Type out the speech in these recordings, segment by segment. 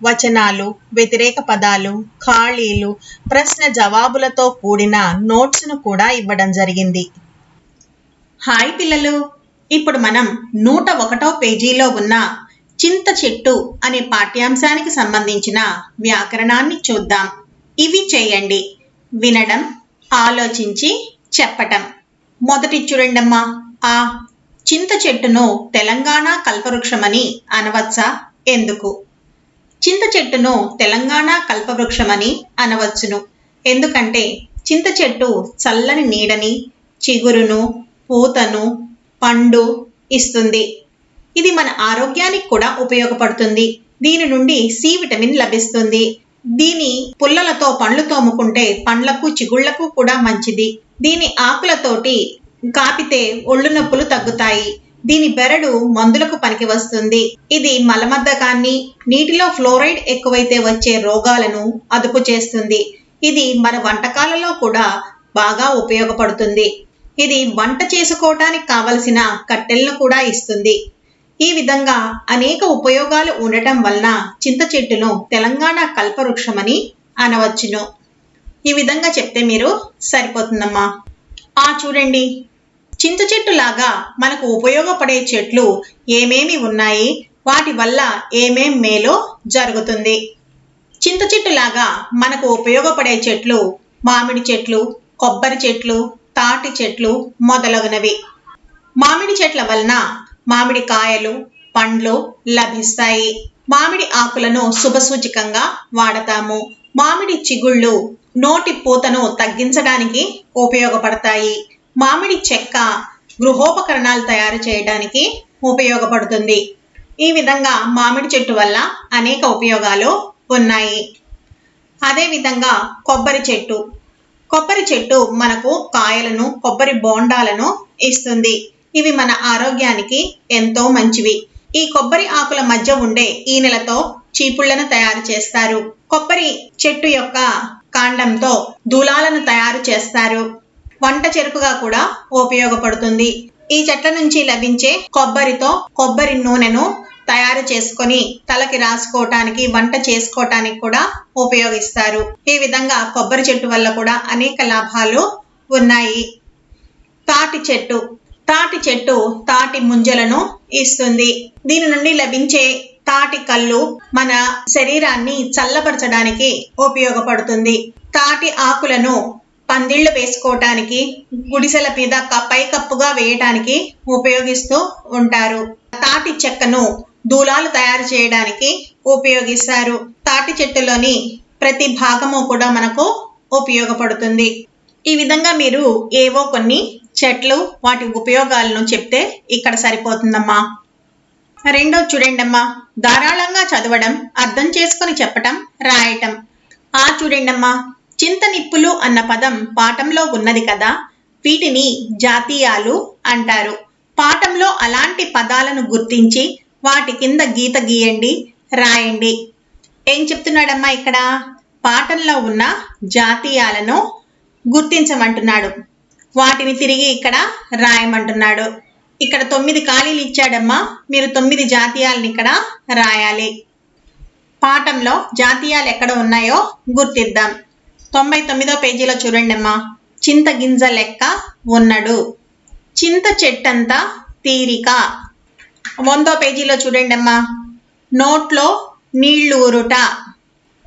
వచనాలు వ్యతిరేక పదాలు ఖాళీలు ప్రశ్న జవాబులతో కూడిన నోట్స్ను కూడా ఇవ్వడం జరిగింది. హాయ్ పిల్లలు! ఇప్పుడు మనం నూట ఒకటో పేజీలో ఉన్న చింత చెట్టు అనే పాఠ్యాంశానికి సంబంధించిన వ్యాకరణాన్ని చూద్దాం. ఇవి చేయండి. వినడం ఆలోచించి చెప్పటం. మొదటి చూడండమ్మా. ఆ చింత చెట్టును తెలంగాణ కల్పవృక్షమని అనవచ్చా? ఎందుకు? చింత చెట్టును తెలంగాణ కల్పవృక్షమని అనవచ్చును. ఎందుకంటే చింత చెట్టు చల్లని నీడని చిగురును పూతను పండు ఇస్తుంది. ఇది మన ఆరోగ్యానికి కూడా ఉపయోగపడుతుంది. దీని నుండి సి విటమిన్ లభిస్తుంది. దీని పుల్లలతో పండ్లు తోముకుంటే పండ్లకు చిగుళ్ళకు కూడా మంచిది. దీని ఆకులతోటి కాపితే ఒళ్ళు నొప్పులు తగ్గుతాయి. దీని బెరడు మందులకు పనికి వస్తుంది. ఇది మలబద్ధకాన్ని నీటిలో ఫ్లోరైడ్ ఎక్కువైతే వచ్చే రోగాలను అదుపు చేస్తుంది. ఇది మన వంటకాలలో కూడా బాగా ఉపయోగపడుతుంది. ఇది వంట చేసుకోవటానికి కావలసిన కట్టెలను కూడా ఇస్తుంది. ఈ విధంగా అనేక ఉపయోగాలు ఉండటం వలన చింత చెట్టును తెలంగాణ కల్పవృక్షమని అనవచ్చును. ఈ విధంగా చెప్తే మీరు సరిపోతుందమ్మా. ఆ చూడండి. చింత చెట్టు లాగా మనకు ఉపయోగపడే చెట్లు ఏమేమి ఉన్నాయి? వాటి వల్ల ఏమేం మేలో జరుగుతుంది? చింత చెట్టు లాగా మనకు ఉపయోగపడే చెట్లు మామిడి చెట్లు కొబ్బరి చెట్లు తాటి చెట్లు మొదలగునవి. మామిడి చెట్ల వలన మామిడి కాయలు పండ్లు లభిస్తాయి. మామిడి ఆకులను శుభసూచకంగా వాడతాము. మామిడి చిగుళ్ళు నోటి పూతను తగ్గించడానికి ఉపయోగపడతాయి. మామిడి చెక్క గృహోపకరణాలు తయారు చేయడానికి ఉపయోగపడుతుంది. ఈ విధంగా మామిడి చెట్టు వల్ల అనేక ఉపయోగాలు ఉన్నాయి. అదేవిధంగా కొబ్బరి చెట్టు. కొబ్బరి చెట్టు మనకు కాయలను కొబ్బరి బోండాలను ఇస్తుంది. ఇవి మన ఆరోగ్యానికి ఎంతో మంచివి. ఈ కొబ్బరి ఆకుల మధ్య ఉండే ఈనెలతో చీపుళ్ళను తయారు చేస్తారు. కొబ్బరి చెట్టు యొక్క కాండంతో దూలాలను తయారు చేస్తారు. వంట చెరుకుగా కూడా ఉపయోగపడుతుంది. ఈ చెట్ల నుంచి లభించే కొబ్బరితో కొబ్బరి నూనెను తయారు చేసుకొని తలకి రాసుకోవటానికి వంట చేసుకోవటానికి కూడా ఉపయోగిస్తారు. ఈ విధంగా కొబ్బరి చెట్టు వల్ల కూడా అనేక లాభాలు ఉన్నాయి. తాటి చెట్టు. తాటి చెట్టు తాటి ముంజలను ఇస్తుంది. దీని నుండి లభించే తాటి కళ్ళు మన శరీరాన్ని చల్లపరచడానికి ఉపయోగపడుతుంది. తాటి ఆకులను పందిళ్ళు వేసుకోవటానికి గుడిసెల మీద పైకప్పుగా వేయటానికి ఉపయోగిస్తూ ఉంటారు. తాటి చెక్కను దూలాలు తయారు చేయడానికి ఉపయోగిస్తారు. తాటి చెట్టులోని ప్రతి భాగము కూడా మనకు ఉపయోగపడుతుంది. ఈ విధంగా మీరు ఏవో కొన్ని చెట్లు వాటి ఉపయోగాలను చెప్తే ఇక్కడ సరిపోతుందమ్మా. రెండో చూడండమ్మా. ధారాళంగా చదవడం అర్థం చేసుకొని చెప్పటం రాయటం. ఆ చూడండమ్మా. చింత నిప్పులు అన్న పదం పాఠంలో ఉన్నది కదా? వీటిని జాతీయాలు అంటారు. పాఠంలో అలాంటి పదాలను గుర్తించి వాటి కింద గీత గీయండి రాయండి. ఏం చెప్తున్నాడమ్మా ఇక్కడ? పాఠంలో ఉన్న జాతీయాలను గుర్తించమంటున్నాడు. వాటిని తిరిగి ఇక్కడ రాయమంటున్నాడు. ఇక్కడ తొమ్మిది ఖాళీలు ఇచ్చాడమ్మా. మీరు తొమ్మిది జాతీయాలను ఇక్కడ రాయాలి. పాఠంలో జాతీయాలు ఎక్కడ ఉన్నాయో గుర్తిద్దాం. తొంభై తొమ్మిదో పేజీలో చూడండి అమ్మా. చింత గింజ లెక్క ఉన్నడు. చింత చెట్టంతా తీరిక. వందో పేజీలో చూడండి అమ్మా. నోట్లో నీళ్ళూరుట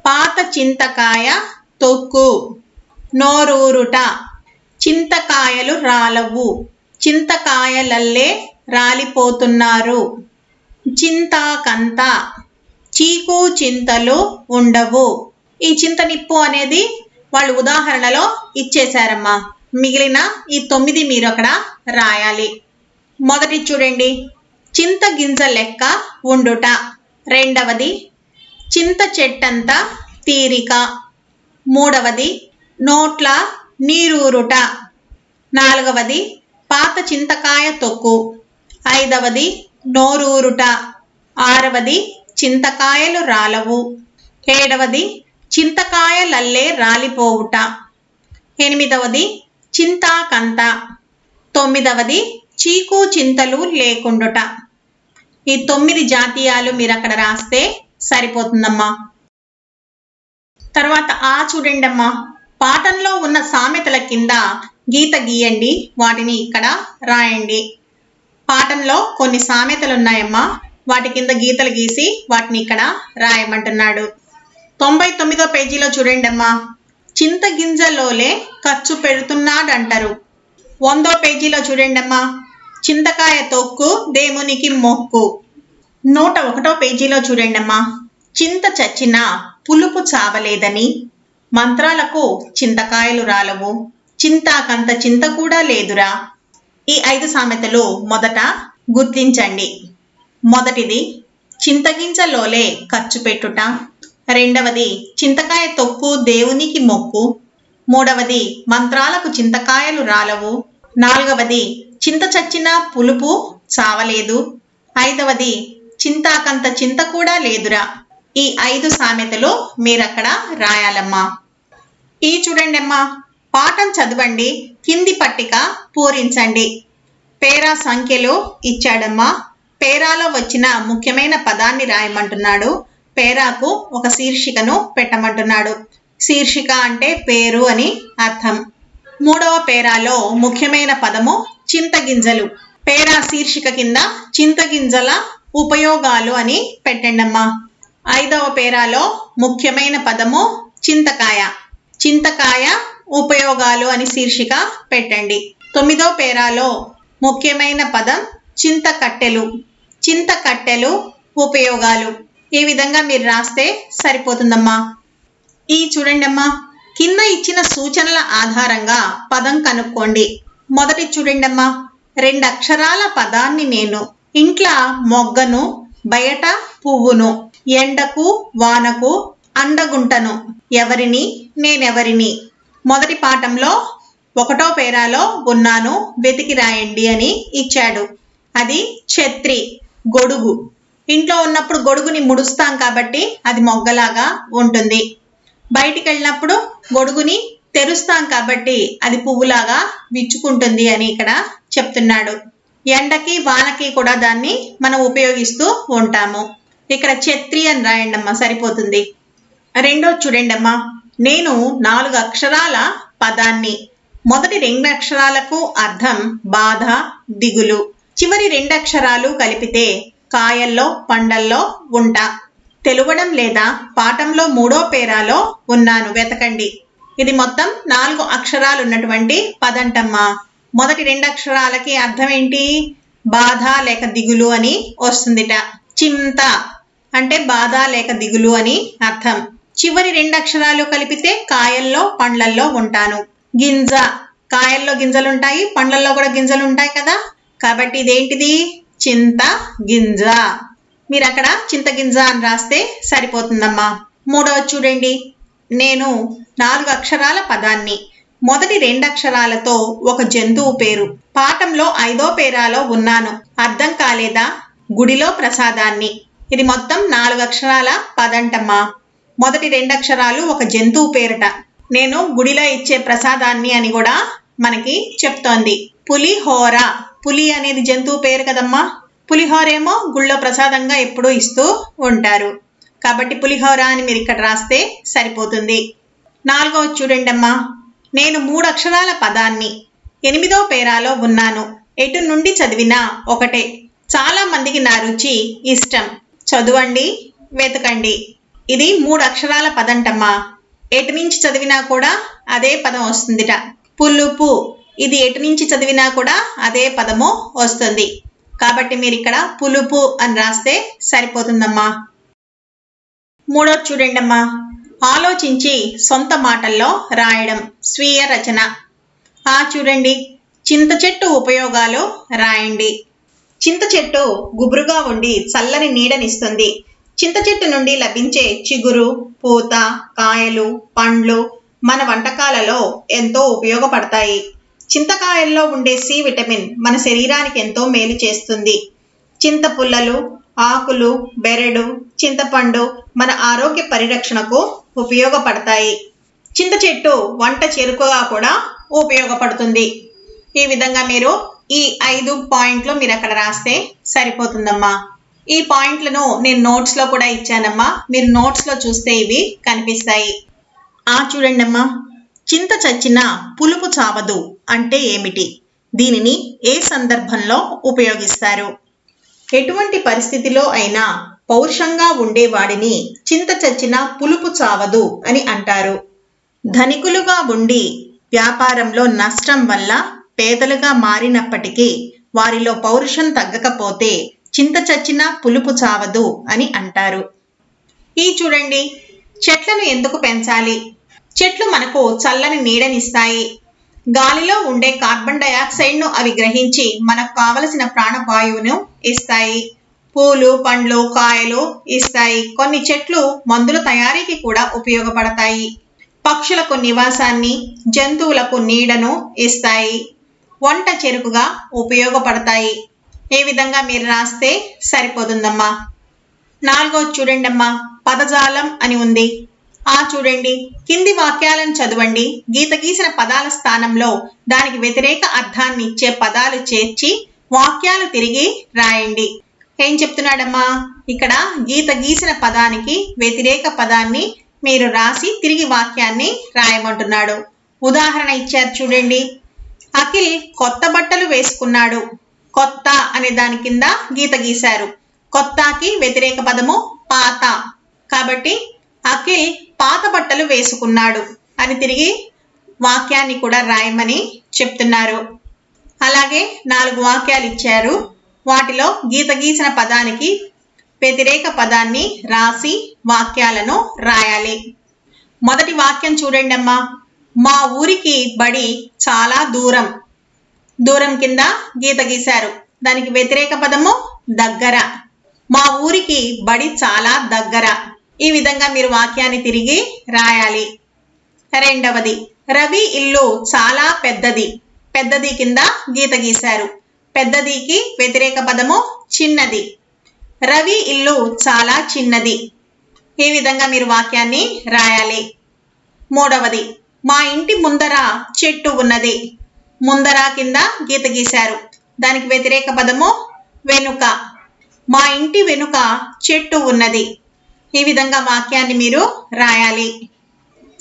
పాత చింతకాయ తొక్కు. నోరూరుట. చింతకాయలు రాలవు. చింతకాయలల్లే రాలిపోతున్నారు. చింతాకంత. చీకు చింతలు ఉండవు. ఈ చింత నిప్పు అనేది వాళ్ళు ఉదాహరణలో ఇచ్చేశారమ్మా. మిగిలిన ఈ తొమ్మిది మీరు అక్కడ రాయాలి. మొదటి చూడండి. చింత గింజ లెక్క ఉండుట. రెండవది చింత చెట్టంతా తీరిక. మూడవది నోట్ల నీరూరుట. నాలుగవది పాత చింతకాయ తొక్కు. ఐదవది నోరూరుట. ఆరవది చింతకాయలు రాలవు. ఏడవది చింతకాయలల్లే రాలిపోవుట. ఎనిమిదవది చింతాకంత. తొమ్మిదవది చీకు చింతలు లేకుండుట. ఈ తొమ్మిది జాతీయాలు మీరు అక్కడ రాస్తే సరిపోతుందమ్మా. తర్వాత ఆ చూడండి అమ్మా పాఠంలో ఉన్న సామెతల కింద గీత గీయండి వాటిని ఇక్కడ రాయండి. పాఠంలో కొన్ని సామెతలు ఉన్నాయమ్మా వాటి కింద గీతలు గీసి వాటిని ఇక్కడ రాయమంటున్నాడు. తొంభై తొమ్మిదో పేజీలో చూడండమ్మా. చింతగింజలోలే ఖర్చు పెడుతున్నాడంటారు. వందో పేజీలో చూడండమ్మా. చింతకాయ తొక్కు దేవునికి మొక్కు. నూట ఒకటో పేజీలో చూడండమ్మా. చింత చచ్చిన పులుపు చావలేదని. మంత్రాలకు చింతకాయలు రాలవు. చింతాకంత చింత కూడా లేదురా. ఈ ఐదు సామెతలు మొదట గుర్తించండి. మొదటిది చింతగింజలోలే ఖర్చు పెట్టుట. రెండవది చింతకాయ తొక్కు దేవునికి మొక్కు. మూడవది మంత్రాలకు చింతకాయలు రాలవు. నాలుగవది చింత చచ్చిన పులుపు చావలేదు ఐదవది చింతాకంత చింత కూడా లేదురా. ఈ ఐదు సామెతలు మీరక్కడ రాయాలమ్మా. ఈ చూడండి అమ్మా పాఠం చదవండి కింది పట్టిక పూరించండి. పేరా సంఖ్యలో ఇచ్చాడమ్మా. పేరాలో వచ్చిన ముఖ్యమైన పదాన్ని రాయమంటున్నాడు. పేరాకు ఒక శీర్షికను పెట్టమంటున్నాడు. శీర్షిక అంటే పేరు అని అర్థం. మూడవ పేరాలో ముఖ్యమైన పదము చింతగింజలు. పేరా శీర్షిక కింద చింతగింజల ఉపయోగాలు అని పెట్టండమ్మా. ఐదవ పేరాలో ముఖ్యమైన పదము చింతకాయ. చింతకాయ ఉపయోగాలు అని శీర్షిక పెట్టండి. తొమ్మిదో పేరాలో ముఖ్యమైన పదం చింతకట్టెలు. చింతకట్టెలు ఉపయోగాలు. ఈ విధంగా మీరు రాస్తే సరిపోతుందమ్మా. ఈ చూడండి అమ్మా కింద ఇచ్చిన సూచనల ఆధారంగా పదం కనుక్కోండి. మొదటి చూడండి అమ్మా రెండు అక్షరాల పదాన్ని నేను ఇంట్లో మొగ్గను బయట పువ్వును ఎండకు వానకు అండగుంటను ఎవరిని నేనెవరిని. మొదటి పాఠంలో ఒకటో పేరాలో ఉన్నాను వెతికి రాయండి అని ఇచ్చాడు. అది ఛత్రి గొడుగు. ఇంట్లో ఉన్నప్పుడు గొడుగుని ముడుస్తాం కాబట్టి అది మొగ్గలాగా ఉంటుంది. బయటికి వెళ్ళినప్పుడు గొడుగుని తెరుస్తాం కాబట్టి అది పువ్వులాగా విచ్చుకుంటుంది అని ఇక్కడ చెప్తున్నాడు. ఎండకి వానకి కూడా దాన్ని మనం ఉపయోగిస్తూ ఉంటాము. ఇక్కడ ఛత్రి అని రాయండి అమ్మా సరిపోతుంది. రెండో చూడండి అమ్మా నేను నాలుగు అక్షరాల పదాన్ని మొదటి రెండు అక్షరాలకు అర్థం బాధ దిగులు. చివరి రెండు అక్షరాలు కలిపితే కాయల్లో పండల్లో ఉంటా. తెలువడం లేదా పాఠంలో మూడో పేరాలో ఉన్నాను. వెతకండి. ఇది మొత్తం నాలుగు అక్షరాలు ఉన్నటువంటి పదంటమ్మా. మొదటి రెండు అక్షరాలకి అర్థం ఏంటి బాధ లేక దిగులు అని వస్తుందిట. చింత అంటే బాధ లేక దిగులు అని అర్థం. చివరి రెండు అక్షరాలు కలిపితే కాయల్లో పండ్లల్లో ఉంటాను. గింజ. కాయల్లో గింజలు ఉంటాయి పండ్లల్లో కూడా గింజలు ఉంటాయి కదా. కాబట్టి ఇదేంటిది? చింత గింజ. మీరు అక్కడ చింత గింజ అని రాస్తే సరిపోతుందమ్మా. మూడవ చూడండి. నేను నాలుగు అక్షరాల పదాన్ని మొదటి రెండు అక్షరాలతో ఒక జంతువు పేరు పాఠంలో ఐదో పేరాలో ఉన్నాను. అర్థం కాలేదా? గుడిలో ప్రసాదాన్ని. ఇది మొత్తం నాలుగు అక్షరాల పదంటమ్మా. మొదటి రెండు అక్షరాలు ఒక జంతువు పేరట. నేను గుడిలో ఇచ్చే ప్రసాదాన్ని అని కూడా మనకి చెప్తోంది. పులిహోర. పులి అనేది జంతువు పేరు కదమ్మా? పులిహోరేమో గుళ్ళో ప్రసాదంగా ఎప్పుడూ ఇస్తూ ఉంటారు. కాబట్టి పులిహోర అని మీరు ఇక్కడ రాస్తే సరిపోతుంది. నాలుగవ చూడండి అమ్మా నేను మూడు అక్షరాల పదాన్ని ఎనిమిదో పేరాలో ఉన్నాను. ఎటు నుండి చదివినా ఒకటే. చాలా మందికి నా రుచి ఇష్టం. చదవండి వెతకండి. ఇది మూడు అక్షరాల పదంటమ్మా. ఎటు నుంచి చదివినా కూడా అదే పదం వస్తుందిట. పులుపు. ఇది ఎటు నుంచి చదివినా కూడా అదే పదము వస్తుంది. కాబట్టి మీరు ఇక్కడ పులుపు అని రాస్తే సరిపోతుందమ్మా. మూడో చూడండమ్మా. ఆలోచించి సొంత మాటల్లో రాయడం స్వీయ రచన. ఆ చూడండి. చింత చెట్టు ఉపయోగాలు రాయండి. చింత చెట్టు గుబురుగా ఉండి చల్లని నీడనిస్తుంది. చింత చెట్టు నుండి లభించే చిగురు పూత కాయలు పండ్లు మన వంటకాలలో ఎంతో ఉపయోగపడతాయి. చింతకాయల్లో ఉండే సి విటమిన్ మన శరీరానికి ఎంతో మేలు చేస్తుంది. చింతపుల్లలు ఆకులు బెరడు చింతపండు మన ఆరోగ్య పరిరక్షణకు ఉపయోగపడతాయి. చింత చెట్టు వంట చెరుకుగా కూడా ఉపయోగపడుతుంది. ఈ విధంగా మీరు ఈ ఐదు పాయింట్లు మీరు అక్కడ రాస్తే సరిపోతుందమ్మా. ఈ పాయింట్లను నేను నోట్స్లో కూడా ఇచ్చానమ్మా. మీరు నోట్స్లో చూస్తే ఇవి కనిపిస్తాయి. ఆ చూడండి అమ్మా చింత చచ్చిన పులుపు చావదు. అంటే ఏమిటి? దీనిని ఏ సందర్భంలో ఉపయోగిస్తారు? ఎటువంటి పరిస్థితిలో అయినా పౌరుషంగా ఉండేవాడిని చింత చచ్చిన పులుపు చావదు అని అంటారు. ధనికులుగా ఉండి వ్యాపారంలో నష్టం వల్ల పేదలుగా మారినప్పటికీ వారిలో పౌరుషం తగ్గకపోతే చింత చచ్చిన పులుపు చావదు అని అంటారు. ఈ చూడండి చెట్లను ఎందుకు పెంచాలి? చెట్లు మనకు చల్లని నీడనిస్తాయి. గాలిలో ఉండే కార్బన్ డయాక్సైడ్ను అవి గ్రహించి మనకు కావలసిన ప్రాణవాయువును ఇస్తాయి. పూలు పండ్లు కాయలు ఇస్తాయి. కొన్ని చెట్లు మందుల తయారీకి కూడా ఉపయోగపడతాయి. పక్షులకు నివాసాన్ని జంతువులకు నీడను ఇస్తాయి. వంట చెరుకుగా ఉపయోగపడతాయి. ఏ విధంగా మీరు రాస్తే సరిపోతుందమ్మా? నాలుగో చూడండమ్మా. పదజాలం అని ఉంది. ఆ చూడండి. కింది వాక్యాలను చదవండి. గీత గీసిన పదాల స్థానంలో దానికి వ్యతిరేక అర్థాన్ని ఇచ్చే పదాలు చేర్చి వాక్యాలు తిరిగి రాయండి. ఏం చెప్తున్నాడమ్మా? ఇక్కడ గీత గీసిన పదానికి వ్యతిరేక పదాన్ని మీరు రాసి తిరిగి వాక్యాన్ని రాయమంటున్నాడు. ఉదాహరణ ఇచ్చారు చూడండి. అఖిల్ కొత్త బట్టలు వేసుకున్నాడు. కొత్త అనే దాని కింద గీత గీశారు. కొత్తకి వ్యతిరేక పదము పాత. కాబట్టి అఖిల్ పాత బట్టలు వేసుకున్నాడు. అని తిరిగి వాక్యాన్ని కూడా రాయమని చెప్తున్నారు. అలాగే నాలుగు వాక్యాలు ఇచ్చారు. వాటిలో గీత గీసిన పదానికి వ్యతిరేక పదాన్ని రాసి వాక్యాలను రాయాలి. మొదటి వాక్యం చూడండి అమ్మా. మా ఊరికి బడి చాలా దూరం. దూరం కింద గీత గీశారు. దానికి వ్యతిరేక పదము దగ్గర. మా ఊరికి బడి చాలా దగ్గర. ఈ విధంగా మీరు వాక్యాన్ని తిరిగి రాయాలి. రెండవది రవి ఇల్లు చాలా పెద్దది. పెద్దది కింద గీత గీశారు. పెద్దదికి వ్యతిరేక పదము చిన్నది. రవి ఇల్లు చాలా చిన్నది. ఈ విధంగా మీరు వాక్యాన్ని రాయాలి. మూడవది మా ఇంటి ముందర చెట్టు ఉన్నది. ముందర కింద గీత గీశారు. దానికి వ్యతిరేక పదము వెనుక. మా ఇంటి వెనుక చెట్టు ఉన్నది. ఈ విధంగా వాక్యాన్ని మీరు రాయాలి.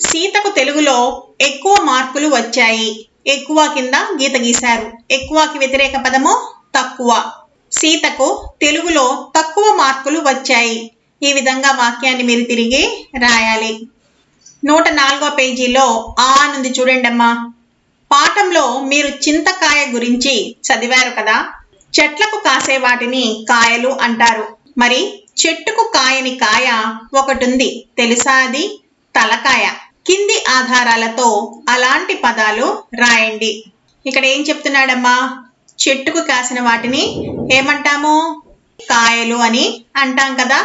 సీతకు తెలుగులో ఎక్కువ మార్కులు వచ్చాయి. ఎక్కువ కింద గీత గీశారు. ఎక్కువకి వ్యతిరేక పదము తక్కువ. సీతకు తెలుగులో తక్కువ మార్కులు వచ్చాయి. ఈ విధంగా వాక్యాన్ని మీరు తిరిగి రాయాలి. నూట నాలుగో పేజీలో ఆ నుండి చూడండమ్మా పాఠంలో మీరు చింతకాయ గురించి చదివారు కదా? చెట్లకు కాసే వాటిని కాయలు అంటారు. మరి చెట్టుకు కాయని కాయ ఒకటుంది. తెలుసా అది? తలకాయ. కింది ఆధారాలతో అలాంటి పదాలు రాయండి. ఇక్కడ ఏం చెప్తున్నాడమ్మా? చెట్టుకు కాసిన వాటిని ఏమంటాము? కాయలు అని అంటాం కదా.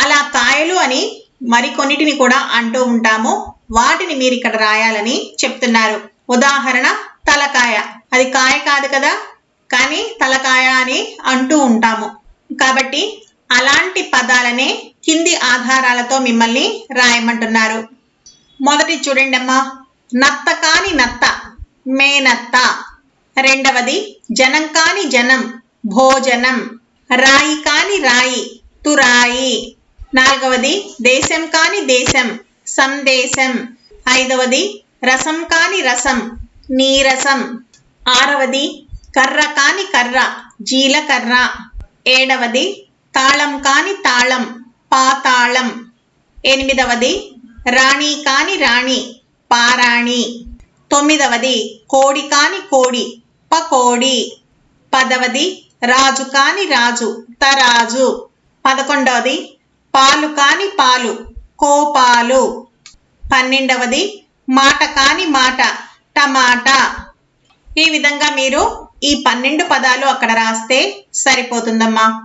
అలా కాయలు అని మరికొన్నిటిని కూడా అంటూ ఉంటాము. వాటిని మీరు ఇక్కడ రాయాలని చెప్తున్నారు. ఉదాహరణ తలకాయ. అది కాయ కాదు కదా. కానీ తలకాయ అని అంటూ ఉంటాము. కాబట్టి అలాంటి పదాలనే కింది ఆధారాలతో మిమ్మల్ని రాయమంటున్నారు. మొదటి చూడండి అమ్మా. నత్త కాని నత్త మేనత్త. రెండవది జనం కాని జనం భోజనం. రాయి కాని రాయి తురాయి. నాలుగవది దేశం కాని దేశం సందేశం. ఐదవది రసం కాని రసం నీరసం. ఆరవది కర్ర కాని కర్ర జీలకర్ర. ఏడవది తాళం కాని తాళం పాతాళం. ఎనిమిదవది రాణి కాని రాణి పారాణి. తొమ్మిదవది కోడి కాని కోడి పకోడి. పదవది రాజు కాని రాజు తరాజు. పదకొండవది పాలు కాని పాలు కోపాలు. పన్నెండవది మాట కాని మాట టమాటా. ఈ విధంగా మీరు ఈ పన్నెండు పదాలు అక్కడ రాస్తే సరిపోతుందమ్మా.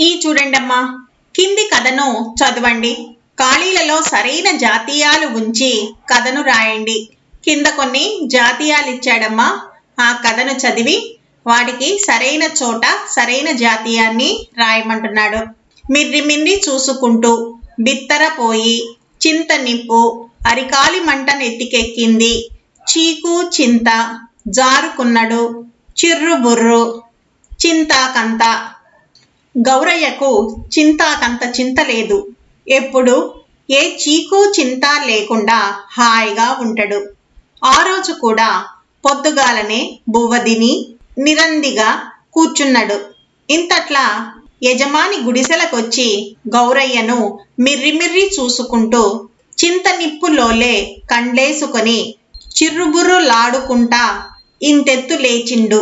ఈ చూడండమ్మా. కింది కథను చదవండి. ఖాళీలలో సరైన జాతీయాలు ఉంచి కథను రాయండి. కింద కొన్ని జాతీయాలు ఇచ్చాడమ్మా ఆ కథను చదివి వాటికి సరైన చోట సరైన జాతీయాన్ని రాయమంటున్నాడు. మిర్రి మిర్రి చూసుకుంటూ బిత్తరపోయి చింత నిప్పు అరికాలి మంట నెత్తికెక్కింది. చీకు చింత జారుకున్నడు. చిర్రుబుర్రు చింతాకంత గౌరయ్యకు చింతాకంత చింత లేదు. ఎప్పుడు? ఏ చీకు చింత లేకుండా హాయిగా ఉంటాడు. ఆ రోజు కూడా పొద్దుగాలనే బువ్వదిని నిరందిగా కూర్చున్నాడు. ఇంతట్లా యజమాని గుడిసెలకొచ్చి గౌరయ్యను మిర్రిమిర్రి చూసుకుంటూ చింత నిప్పులోలే కండ్లేసుకొని చిర్రుబుర్రులాడుకుంటా ఇంతెత్తు లేచిండు.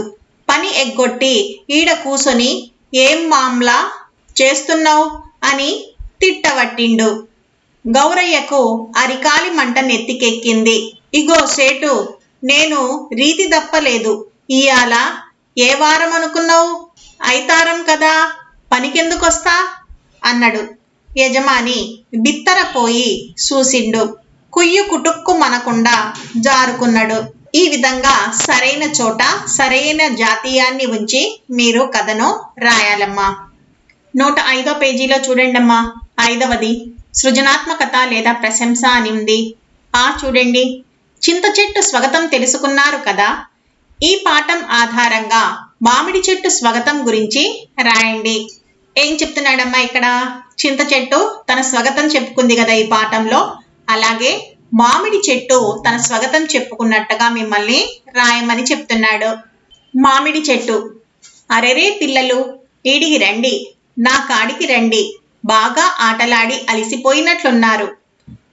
పని ఎగ్గొట్టి ఈడ కూసొని ఏం మామ్లా చేస్తున్నావు? అని తిట్టవట్టిండు గౌరయ్యకు అరికాలి మంట నెత్తికెక్కింది. ఇగో సేటు నేను రీతి తప్పలేదు. ఇయాల ఏ వారం అనుకున్నావు ఐతారం కదా పనికెందుకొస్తా? అన్నాడు. యజమాని బిత్తరపోయి చూసిండు. కుయ్యి కుటుక్కు మనకుండా జారుకున్నాడు. ఈ విధంగా సరైన చోట సరైన జాతీయాన్ని ఉంచి మీరు కథను రాయాలమ్మా. నూట ఐదో పేజీలో చూడండమ్మా. ఐదవది సృజనాత్మకత లేదా ప్రశంస అని ఉంది ఆ చూడండి చింత చెట్టు స్వగతం తెలుసుకున్నారు కదా. ఈ పాఠం ఆధారంగా మామిడి చెట్టు స్వగతం గురించి రాయండి. ఏం చెప్తున్నాడమ్మా ఇక్కడ? చింత చెట్టు తన స్వగతం చెప్పుకుంది కదా ఈ పాఠంలో. అలాగే మామిడి చెట్టు తన స్వాగతం చెప్పుకున్నట్టుగా మిమ్మల్ని రాయమని చెప్తున్నాడు. మామిడి చెట్టు. అరెరే పిల్లలు ఈడికి రండి. నా కాడికి రండి. బాగా ఆటలాడి అలిసిపోయినట్లున్నారు.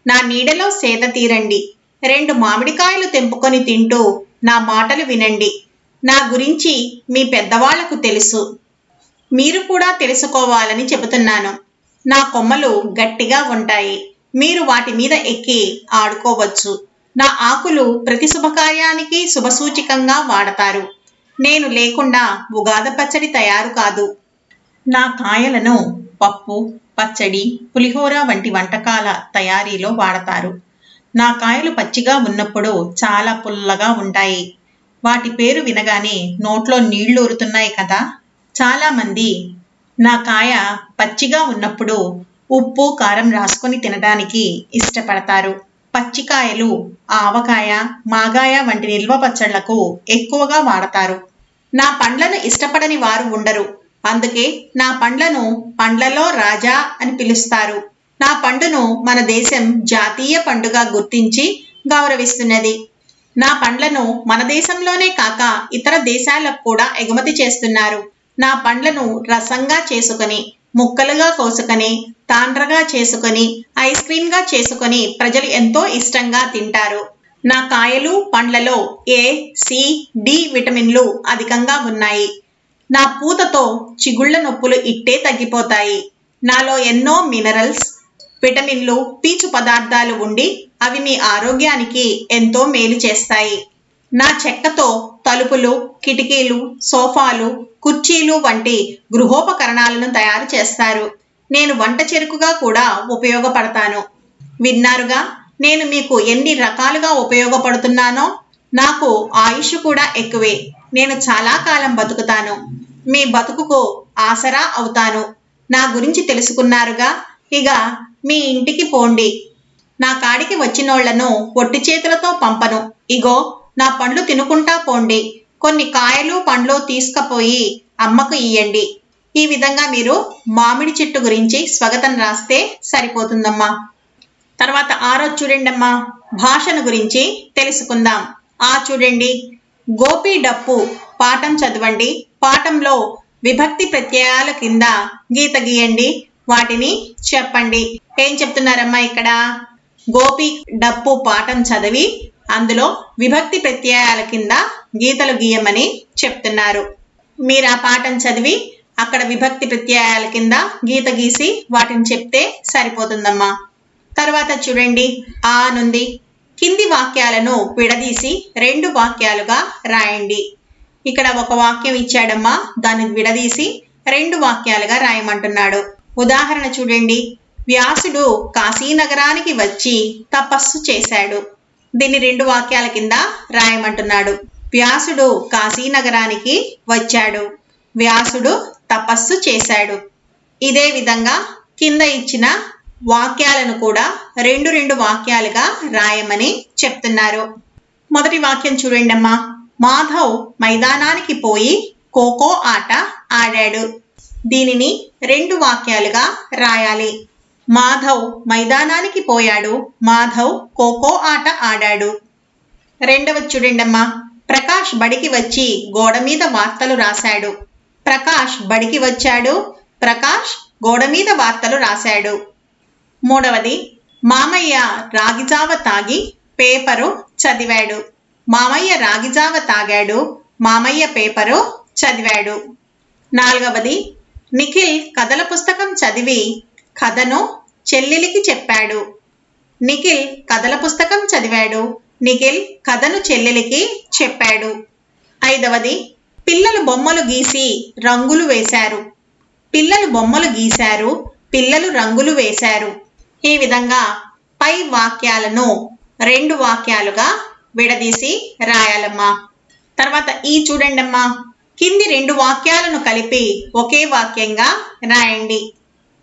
నా నీడలో సేద తీరండి. రెండు మామిడికాయలు తెంపుకొని తింటూ నా మాటలు వినండి. నా గురించి మీ పెద్దవాళ్ళకు తెలుసు. మీరు కూడా తెలుసుకోవాలని చెబుతున్నాను. నా కొమ్మలు గట్టిగా ఉంటాయి. మీరు వాటి మీద ఎక్కి ఆడుకోవచ్చు. నా ఆకులు ప్రతి శుభకార్యానికి శుభసూచికంగా వాడతారు. నేను లేకుండా ఉగాద పచ్చడి తయారు కాదు. నా కాయలను పప్పు పచ్చడి పులిహోర వంటి వంటకాల తయారీలో వాడతారు. నా కాయలు పచ్చిగా ఉన్నప్పుడు చాలా పుల్లగా ఉంటాయి. వాటి పేరు వినగానే నోట్లో నీళ్ళు ఊరుతున్నాయి కదా. చాలామంది నా కాయ పచ్చిగా ఉన్నప్పుడు ఉప్పు కారం రాసుకొని తినడానికి ఇష్టపడతారు. పచ్చికాయలు ఆవకాయ మాగాయ వంటి నిల్వ పచ్చళ్ళకు ఎక్కువగా వాడతారు. నా పండ్లను ఇష్టపడని వారు ఉండరు. అందుకే నా పండ్లను పండ్లలో రాజా అని పిలుస్తారు. నా పండును మన దేశం జాతీయ పండుగ గుర్తించి గౌరవిస్తున్నది. నా పండ్లను మన దేశంలోనే కాక ఇతర దేశాలకు కూడా ఎగుమతి చేస్తున్నారు. నా పండ్లను రసంగా చేసుకొని ముక్కలుగా కోసుకొని తాండ్రగా చేసుకొని ఐస్ క్రీమ్గా చేసుకొని ప్రజలు ఎంతో ఇష్టంగా తింటారు. నా కాయలు పండ్లలో ఏ సి డి విటమిన్లు అధికంగా ఉన్నాయి. నా పూతతో చిగుళ్ళ నొప్పులు ఇట్టే తగ్గిపోతాయి. నాలో ఎన్నో మినరల్స్ విటమిన్లు పీచు పదార్థాలు ఉండి అవి మీ ఆరోగ్యానికి ఎంతో మేలు చేస్తాయి. నా చెక్కతో తలుపులు కిటికీలు సోఫాలు కుర్చీలు వంటి గృహోపకరణాలను తయారు చేస్తారు. నేను వంట చెరుకుగా కూడా ఉపయోగపడతాను. విన్నారుగా? నేను మీకు ఎన్ని రకాలుగా ఉపయోగపడుతున్నానో? నాకు ఆయుష్ కూడా ఎక్కువే. నేను చాలా కాలం బతుకుతాను. మీ బతుకుకు ఆసరా అవుతాను. నా గురించి తెలుసుకున్నారుగా? ఇక మీ ఇంటికి పోండి. నా కాడికి వచ్చినోళ్ళను ఒట్టి చేతులతో పంపను. ఇగో నా పండ్లు తినుకుంటా పోండి. కొన్ని కాయలు పండ్లు తీసుకపోయి అమ్మకు ఇయ్యండి. ఈ విధంగా మీరు మామిడి చెట్టు గురించి స్వగతం రాస్తే సరిపోతుందమ్మా. తర్వాత ఆరో చూడండమ్మా. భాషను గురించి తెలుసుకుందాం. ఆ చూడండి. గోపి డప్పు పాఠం చదవండి. పాఠంలో విభక్తి ప్రత్యయాల కింద గీత గీయండి. వాటిని చెప్పండి. ఏం చెప్తున్నారమ్మా ఇక్కడ? గోపి డప్పు పాఠం చదివి అందులో విభక్తి ప్రత్యయాల కింద గీతలు గీయమని చెప్తున్నారు. మీరు ఆ పాఠం చదివి అక్కడ విభక్తి ప్రత్యయాల కింద గీత గీసి వాటిని చెప్తే సరిపోతుందమ్మా. తర్వాత చూడండి. ఆ నుండి కింది వాక్యాలను విడదీసి రెండు వాక్యాలుగా రాయండి. ఇక్కడ ఒక వాక్యం ఇచ్చాడమ్మా. దాన్ని విడదీసి రెండు వాక్యాలుగా రాయమంటున్నాడు. ఉదాహరణ చూడండి. వ్యాసుడు కాశీనగరానికి వచ్చి తపస్సు చేశాడు. దీన్ని రెండు వాక్యాల కింద రాయమంటున్నాడు. వ్యాసుడు కాశీనగరానికి వచ్చాడు. వ్యాసుడు తపస్సు చేశాడు. ఇదే విధంగా కింద ఇచ్చిన వాక్యాలను కూడా రెండు రెండు వాక్యాలుగా రాయమని చెప్తున్నారు. మొదటి వాక్యం చూడండమ్మా. మాధవ్ మైదానానికి పోయి ఖోఖో ఆట ఆడాడు. దీనిని రెండు వాక్యాలుగా రాయాలి. మాధవ్ మైదానానికి పోయాడు. మాధవ్ ఖోఖో ఆట ఆడాడు. రెండవ చూడండమ్మా. ప్రకాష్ బడికి వచ్చి గోడ మీద వార్తలు రాశాడు. ప్రకాష్ బడికి వచ్చాడు. ప్రకాష్ గోడ మీద వార్తలు రాశాడు. మూడవది. మామయ్య రాగిజావ తాగి పేపరు చదివాడు. మామయ్య రాగిజావ తాగాడు. మామయ్య పేపరు చదివాడు. నాలుగవది. నిఖిల్ కథల పుస్తకం చదివి కథను చెల్లెలికి చెప్పాడు. నిఖిల్ కథల పుస్తకం చదివాడు. నిఖిల్ కథను చెల్లెలికి చెప్పాడు. ఐదవది పిల్లలు బొమ్మలు గీసి రంగులు వేశారు. పిల్లలు బొమ్మలు గీశారు పిల్లలు రంగులు వేశారు. ఈ విధంగా పై వాక్యాలను రెండు వాక్యాలుగా విడదీసి రాయాలమ్మా. తర్వాత ఈ చూడండమ్మా. కింది రెండు వాక్యాలను కలిపి ఒకే వాక్యంగా రాయండి.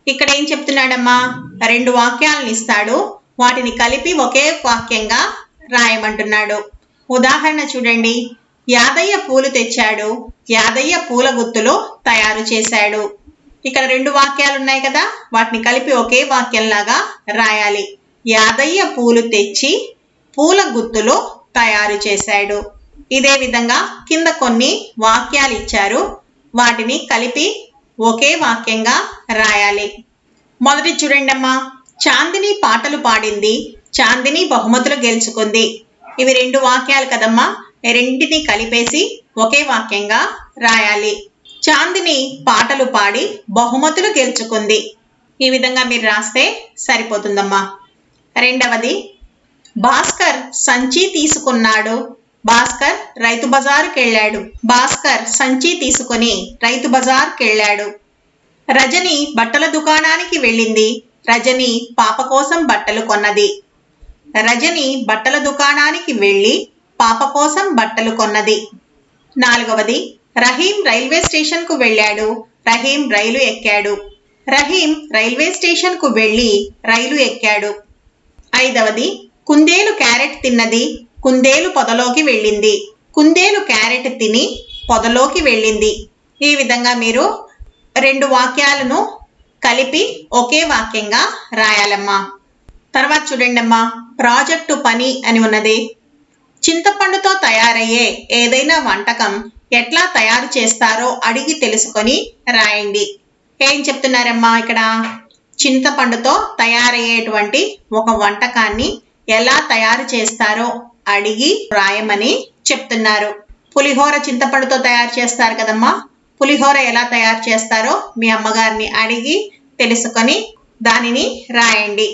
ఇక్కడ ఏం చెప్తున్నాడమ్మా? రెండు వాక్యాలను ఇస్తాడు. వాటిని కలిపి ఒకే వాక్యంగా రాయమంటున్నాడు. ఉదాహరణ చూడండి. యాదయ్య పూలు తెచ్చాడు. యాదయ్య పూల గుత్తులు తయారు చేశాడు. ఇక్కడ రెండు వాక్యాలు ఉన్నాయి కదా? వాటిని కలిపి ఒకే వాక్యంలాగా రాయాలి. యాదయ్య పూలు తెచ్చి పూల గుత్తులు తయారు చేశాడు. ఇదే విధంగా కింద కొన్ని వాక్యాలు ఇచ్చారు. వాటిని కలిపి ఒకే వాక్యంగా రాయాలి. మొదటి చూడండమ్మా చాందిని పాటలు పాడింది చాందిని బహుమతులు గెలుచుకుంది. ఇవి రెండు వాక్యాలు కదమ్మా రెండింటిని కలిపేసి ఒకే వాక్యంగా రాయాలి. చాందిని పాటలు పాడి బహుమతులు గెలుచుకుంది. ఈ విధంగా మీరు రాస్తే సరిపోతుందమ్మా. రెండవది భాస్కర్ సంచి తీసుకున్నాడు భాస్కర్ రైతు బజారుకెళ్ళాడు. భాస్కర్ సంచి తీసుకొని రైతు బజార్కి వెళ్ళాడు రజని బట్టల దుకాణానికి వెళ్ళింది. రజని పాప కోసం బట్టలు కొన్నది. రజని బట్టల దుకాణానికి వెళ్ళి పాప కోసం బట్టలు కొన్నది. నాలుగవది రహీం రైల్వే స్టేషన్కు వెళ్ళాడు. రహీం రైలు ఎక్కాడు. రహీం రైల్వే స్టేషన్కు వెళ్ళి రైలు ఎక్కాడు. ఐదవది కుందేలు క్యారెట్ తిన్నది. కుందేలు పొదలోకి వెళ్ళింది. కుందేలు క్యారెట్ తిని పొదలోకి వెళ్ళింది. ఈ విధంగా మీరు రెండు వాక్యాలను కలిపి ఒకే వాక్యంగా రాయాలమ్మా. తర్వాత చూడండమ్మా ప్రాజెక్టు పని అని ఉన్నది. చింతపండుతో తయారయ్యే ఏదైనా వంటకం ఎట్లా తయారు చేస్తారో అడిగి తెలుసుకొని రాయండి. ఏం చెప్తున్నారమ్మా ఇక్కడ? చింతపండుతో తయారయ్యేటువంటి ఒక వంటకాన్ని ఎలా తయారు చేస్తారో అడిగి రాయమని చెప్తున్నారు. పులిహోర చింతపండుతో తయారు చేస్తారు కదమ్మా? పులిహోర ఎలా తయారు చేస్తారో మీ అమ్మగారిని అడిగి తెలుసుకొని దానిని రాయండి.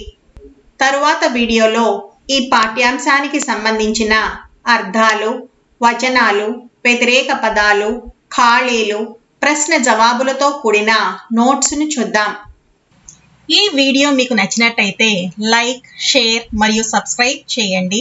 తరువాత వీడియోలో ఈ పాఠ్యాంశానికి సంబంధించిన అర్థాలు వచనాలు వ్యతిరేక పదాలు ఖాళీలు ప్రశ్న జవాబులతో కూడిన నోట్స్ను చూద్దాం. ఈ వీడియో మీకు నచ్చినట్టయితే లైక్ షేర్ మరియు సబ్స్క్రైబ్ చేయండి.